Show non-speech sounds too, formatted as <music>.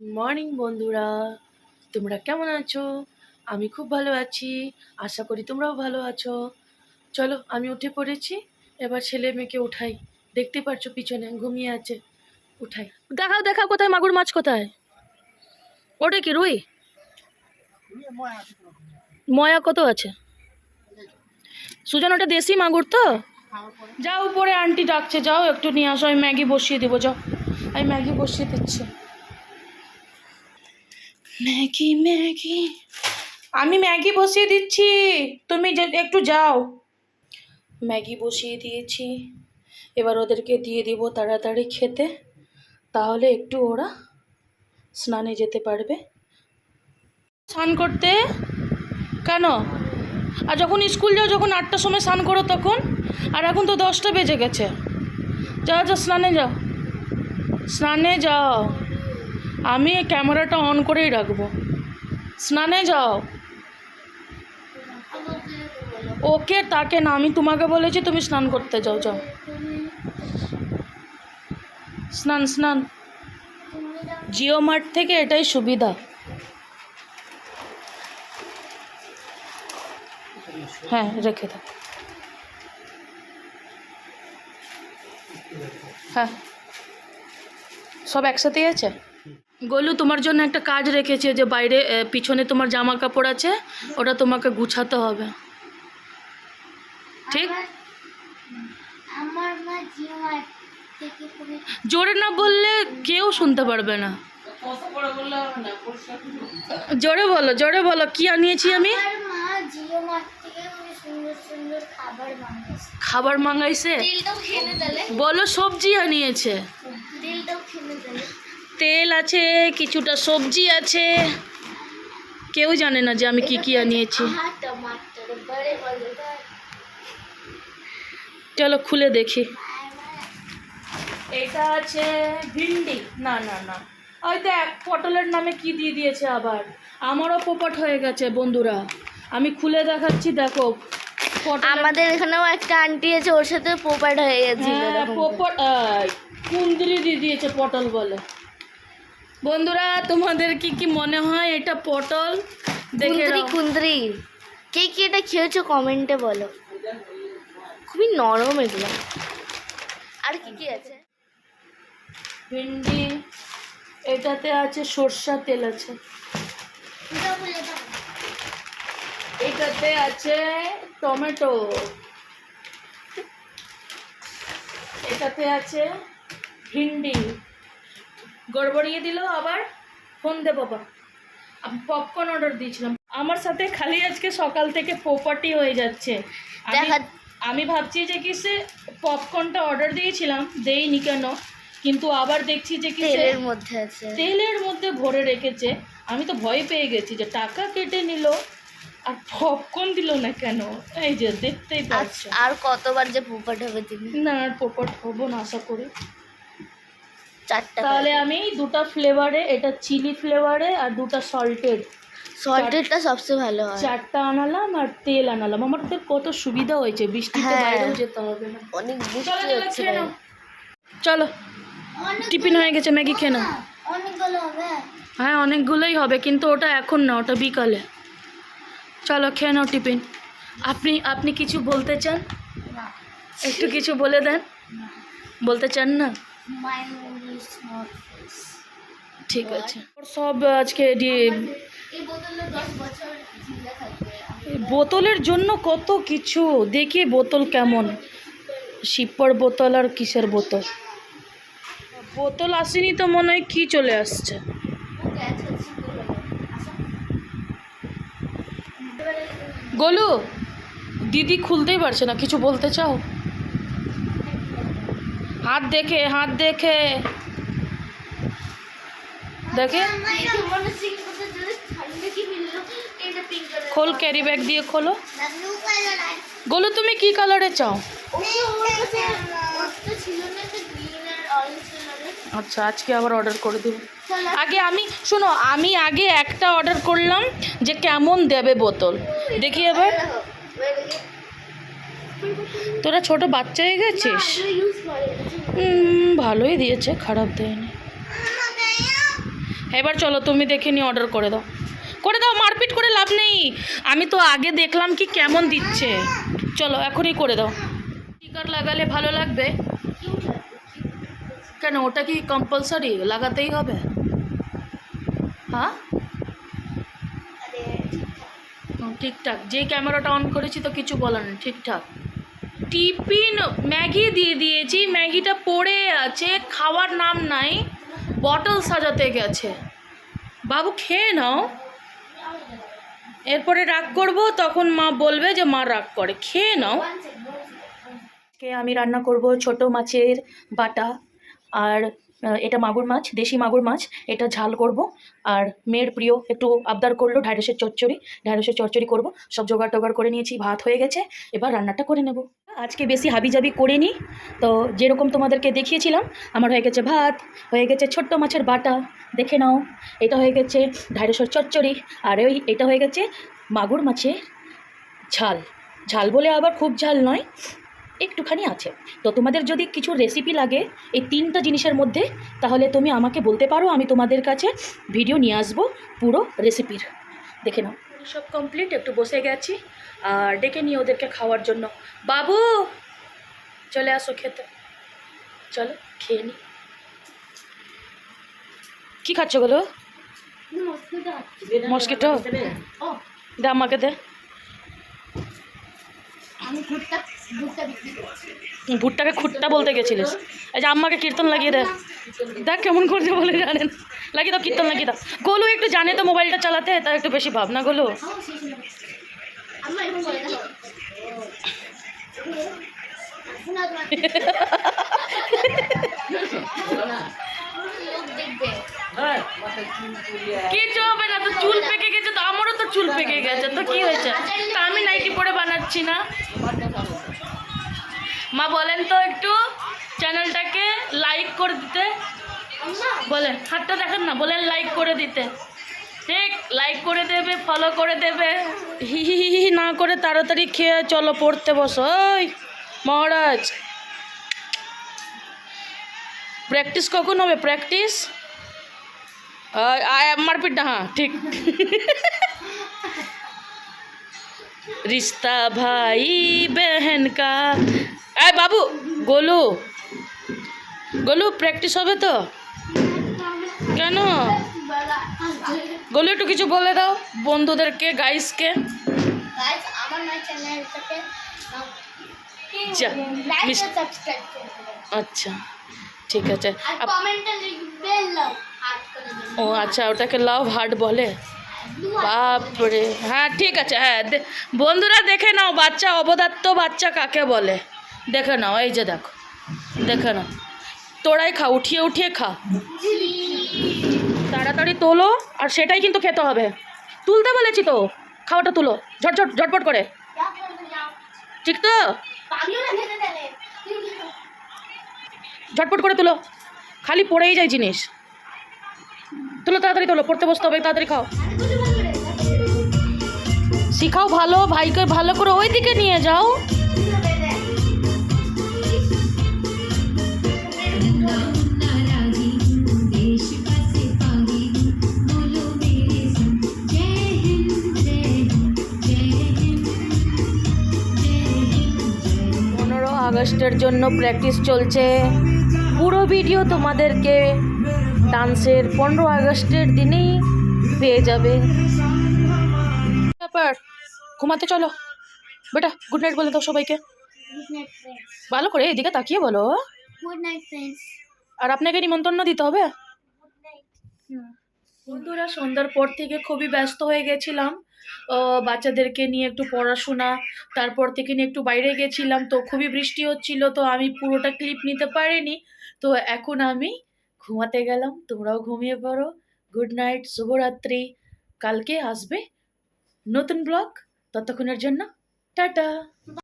Morning বন্ধুরা। তোমরা কেমন আছো? আমি খুব ভালো আছি। আশা করি তোমরাও ভালো আছো। চলো, আমি উঠে পড়েছি। এবার ছেলে মেয়েকে উঠাই। দেখতে পারছ পিছনে, ঘুমিয়ে আছে। উঠাই। দেখাও দেখাও কোথায় মাগুর মাছ কোথায়? ওটা কি, রুই? ময়া কত আছে? সুজন, ওটা দেশি মাগুর তো? যাও উপরে, আন্টি ডাকছে। যাও, একটু নিয়ে আসো। আমি ম্যাগি বসিয়ে দেবো, যাও। আমি ম্যাগি বসিয়ে দিচ্ছি। Maggi Maggi. আমি ম্যাগি বসিয়ে দিচ্ছি। তুমি একটু যাও। ম্যাগি বসিয়ে দিয়েছি। এবার ওদেরকে দিয়ে দিব তাড়াতাড়ি খেতে। তাহলে একটু ওরা স্নানে যেতে পারবে। স্নান করতে? কেন? আর যখন স্কুল যাও, যখন আটটার সময় স্নান করো তখন? আর এখন তো দশটা বেজে গেছে। যাও যাও, স্নানে যাও। স্নানে যাও। আমি ক্যামেরাটা অন করেই রাখব। স্নানে যাও। ওকে, তাকে না, আমি তোমাকে বলেছি তুমি স্নান করতে যাও যাও। স্নান স্নান। জিও মার্ট থেকে এটাই সুবিধা। হ্যাঁ রেখে দাও। হ্যাঁ। সব একসাথেই আছে? গোলু তোমার জন্য একটা কাজ রেখেছে যে বাইরে পিছনে তোমার জামা কাপড় আছে ওটা তোমাকে গুছাতে হবে। ঠিক? জোরে না বললে কেউ শুনতে পারবে না। জোরে বলো জোরে বলো কি আনিয়েছি আমি? খাবার মাঙ্গাইছে বলো সবজি আনিয়েছে। তেল আছে কিছুটা সবজি আছে। কেউ জানে না যে আমি কি কি আনিয়েছি। চলো খুলে দেখি। এটা আছে ভিন্ডি। না না না। ওই দেখ পটলের নামে কি দিয়ে দিয়েছে আবার। আমারও পোপট হয়ে গেছে বন্ধুরা। আমি খুলে দেখাচ্ছি দেখো। আমাদের এখানেও একটা আন্টি আছে ওর সাথে পোপাট হয়ে গেছিল হ্যাঁ। পোপট কুন্দ্রি দিয়ে দিয়েছে পটল বলে। বন্ধুরা তোমাদের কি কি মনে হয়? এটা পটল। দেখে কুন্দ্রি কে কি এটা খেয়েছো কমেন্টে বলো। খুবই নরম এগুলো। আর কি কি আছে? ভিন্ডি এটাতে আছে সর্ষা তেল আছে। এটাতে আছে টমেটো। এটাতে আছে ভিন্ডি। গড়বড়িয়ে দিল আবার ফোন দে বাবা। আমি পপকর্ন অর্ডার দিয়েছিলাম। আমার সাথে খালি আজকে সকাল থেকে পোপাটি হয়ে যাচ্ছে। আমি- ভাবছি যে কি সে পপকর্নটা অর্ডার দিয়েছিলাম দেইনি কেন? কিন্তু আবার দেখছি যে কি তেলের মধ্যে আছে। তেলের মধ্যে ভরে রেখেছে। আমি তো ভয় পেয়ে গেছি যে টাকা কেটে নিল আর পপকর্ন দিল না কেন? এই যে দেখতেই পাচ্ছ। আর কতবার যে পোপাট হবে তুমি? না আর পপট হব না আশা করি। চারটা তাহলে আমি দুটো ফ্লেভারে এটা চিলি ফ্লেভারে আর দুটো সল্টেড সল্টেডটা সবচেয়ে ভালো হয়। চারটা আনালাম আর তেল আনালাম। আমার তো কত সুবিধা হয়েছে বৃষ্টিতে হ্যাঁ। বাইরেও যেতে হবে না। অনেক বৃষ্টি হচ্ছে চলো টিফিন হয়ে গেছে ম্যাগি খেয়ে নাও। হ্যাঁ অনেকগুলোই হবে কিন্তু ওটা এখন না ওটা বিকালে। চলো খেয়ে নাও টিফিন। আপনি আপনি কিছু বলতে চান? একটু কিছু বলে দেন। বলতে চান না? ঠিক আছে। সব আজকে বোতলের জন্য কত কিছু? দেখি বোতল কেমন। শিপ্পর বোতল আর কিসের বোতল? বোতল আসেনি তো মনে হয় কি চলে আসছে। গোলু দিদি খুলতেই পারছে না কিছু বলতে চাও? হাত দেখে হাত দেখে। দেখে? খোল ক্যারি ব্যাগ দিয়ে খোলো। গোলু, তুমি কি কালারে চাও? আচ্ছা আজকে আবার অর্ডার করে দেবো। আগে আমি, শোনো, আমি আগে একটা অর্ডার করলাম যে কেমন দেবে বোতল। দেখি এবার। তোরা ছোট বাচ্চা হয়ে গেছিস? ভালোই দিয়েছে খারাপ দেয়নি। এবার চলো তুমি দেখে নিয়ে অর্ডার করে দাও। করে দাও মারপিট করে লাভ নেই। আমি তো আগে দেখলাম কি কেমন দিচ্ছে। চলো এখনই করে দাও। স্টিকার লাগালে ভালো লাগবে। কেন ওটা কি কম্পালসারি লাগাতেই হবে। হ্যাঁ? ঠিকঠাক যে ক্যামেরাটা অন করেছি তো কিছু বলার ঠিকঠাক টিফিন ম্যাগি দিয়ে দিয়েছি। ম্যাগিটা পড়ে আছে, খাওয়ার নাম নাই, বটল সাজাতে গেছে। বাবু, খেয়ে নাও। এরপরে রাগ করব, তখন মা বলবে যে মা রাগ করে। খেয়ে নাও। আমি রান্না করব? ছোট মাছের বাটা আর এটা মাগুর মাছ, দেশি মাগুর মাছ, এটা ঝাল করব। আর মেয়ের প্রিয় একটু আবদার করল, ঢ্যাঁড়সের চচ্চড়ি ঢ্যাঁড়সের চচ্চড়ি করব। সব জোগাড় টোগাড় করে নিয়েছি, ভাত হয়ে গেছে, এবার রান্নাটা করে নেব। আজকে বেশি হাবিজাবি করে নিই তো যেরকম তোমাদেরকে দেখিয়েছিলাম, আমার হয়ে গেছে ভাত, হয়ে গেছে ছোট্ট মাছের বাটা, দেখে নাও, এটা হয়ে গেছে ঢ্যাঁড়সের চচ্চড়ি, আর ওই এটা হয়ে গেছে মাগুর মাছের ঝাল। ঝাল বলে আবার খুব ঝাল নয় একটুখানি আছে। তো তোমাদের যদি কিছু রেসিপি লাগে এই তিনটা জিনিসের মধ্যে তাহলে তুমি আমাকে বলতে পারো আমি তোমাদের কাছে ভিডিও নিয়ে আসব পুরো রেসিপির দেখে নাও। সব কমপ্লিট একটু বসে গেছি আর ডেকে নিয়ে ওদেরকে খাওয়ার জন্য। বাবু চলে আসো খেতে। চলো খেয়ে নি। কী খাচ্ছ বলো মস্কিটো। দে আমাকে দে। আমি ভুট্টা ভুট্টা বিক্রি করছি। ভুট্টাকে খুট্টা বলতে গেছিলিস? এই যে আম্মাকে কীর্তন লাগিয়ে দে। দেখ কেমন করছে বলে জানেন। লাগিয়ে দাও কীর্তন লাগিয়ে দাও। গোলু একটু জানে তো মোবাইলটা চালাতে তার একটু বেশি ভাবনা গোলু? লোক দেখবে কিছু হবে না তো চুল পেকে গেছে তো আমারও চুল পেকে গেছে তো কি হয়েছে? তা আমি নাইটি পরে বানাচ্ছি না। মা বলেন তো একটু চ্যানেলটাকে লাইক করে দিতে। বলেন হাতটা দেখেন না বলেন লাইক করে দিতে। ঠিক লাইক করে দেবে ফলো করে দেবে। হি হি হি না করে তাড়াতাড়ি খেয়ে চলো পড়তে বসো। ওই মহারাজ। প্র্যাকটিস কখন হবে? প্র্যাকটিস মারপিট না হ্যাঁ ঠিক। <laughs> রিস্তা ভাই বেহেন কা এ বাবু গোলু গোলু প্র্যাকটিস হবে তো? কেন? গোলু একটু কিছু বলে দাও বন্ধুদেরকে গাইসকে আচ্ছা ঠিক আছে। ও আচ্ছা ওটাকে লাভ হার্ট বলে? বাপরে। হ্যাঁ ঠিক আছে হ্যাঁ বন্ধুরা দেখে নাও, বাচ্চা অবদাত্ত বাচ্চা কাকে বলে? দেখে নাও, এই যে দেখো, দেখে নাও। তোরাই খা, উঠিয়ে উঠিয়ে খা। তাড়াতাড়ি তোলো, আর সেটাই কিন্তু খেতে হবে। তুলতে বলেছি তো, খাওয়াটা তুলো, ঝটঝট, ঝটপট করে। ঠিক তো? ঝটপট করে তুলো। খালি পড়েই যায় জিনিস। তুলো, তাড়াতাড়ি তোলো, পড়তে বসতে হবে, তাড়াতাড়ি খাও। শিখাও ভালো, ভাইকে ভালো করে ওই দিকে নিয়ে যাও। পনেরো আগস্টের জন্য প্র্যাকটিস চলছে। পুরো ভিডিও তোমাদেরকে ডান্সের পনেরো আগস্টের দিনেই পেয়ে যাবে। ব্যাপার ঘুমাতে চলো। বেটা গুড নাইট বলে দাও সবাইকে। ভালো করে এদিকে তাকিয়ে বলো। আর আপনাকে নিমন্ত্রণ দিতে হবে? বন্ধুরা সন্ধ্যার পর থেকে খুবই ব্যস্ত হয়ে গেছিলাম। বাচ্চাদেরকে নিয়ে একটু পড়াশোনা তারপর থেকে নিয়ে একটু বাইরে গেছিলাম। তো খুবই বৃষ্টি হচ্ছিল তো আমি পুরোটা ক্লিপ নিতে পারিনি। তো এখন আমি ঘুমাতে গেলাম। তোমরাও ঘুমিয়ে পড়ো। গুড নাইট শুভরাত্রি। কালকে আসবে নতুন ব্লগ ততক্ষণের জন্য টাটা!